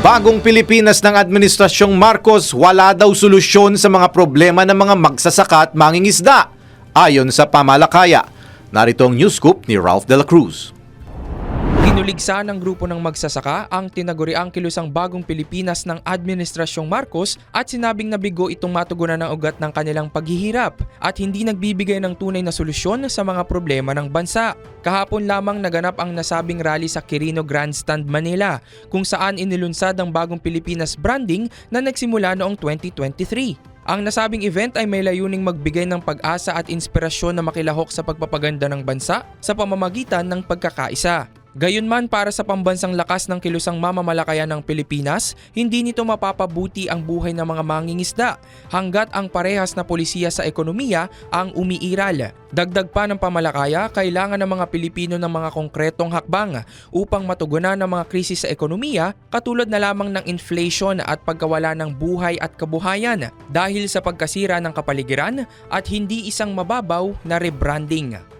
Bagong Pilipinas ng Administrasyong Marcos, wala daw solusyon sa mga problema ng mga magsasaka at mangingisda. Ayon sa pamalakaya. Narito ang news scoop ni Ralph De La Cruz. Kinuligsa ng grupo ng magsasaka ang tinaguriang kilusang bagong Pilipinas ng Administrasyong Marcos at sinabing nabigo itong matugunan ng ugat ng kanilang paghihirap at hindi nagbibigay ng tunay na solusyon sa mga problema ng bansa. Kahapon lamang naganap ang nasabing rally sa Quirino Grandstand, Manila kung saan inilunsad ang bagong Pilipinas branding na nagsimula noong 2023. Ang nasabing event ay may layuning magbigay ng pag-asa at inspirasyon na makilahok sa pagpapaganda ng bansa sa pamamagitan ng pagkakaisa. Gayunman para sa pambansang lakas ng kilusang mamamalakayan ng Pilipinas, hindi nito mapapabuti ang buhay ng mga mangingisda hanggat ang parehas na polisiya sa ekonomiya ang umiiral. Dagdag pa ng pamalakaya, kailangan ng mga Pilipino ng mga konkretong hakbang upang matugunan ang mga krisis sa ekonomiya katulad na lamang ng inflation at pagkawala ng buhay at kabuhayan dahil sa pagkasira ng kapaligiran at hindi isang mababaw na rebranding.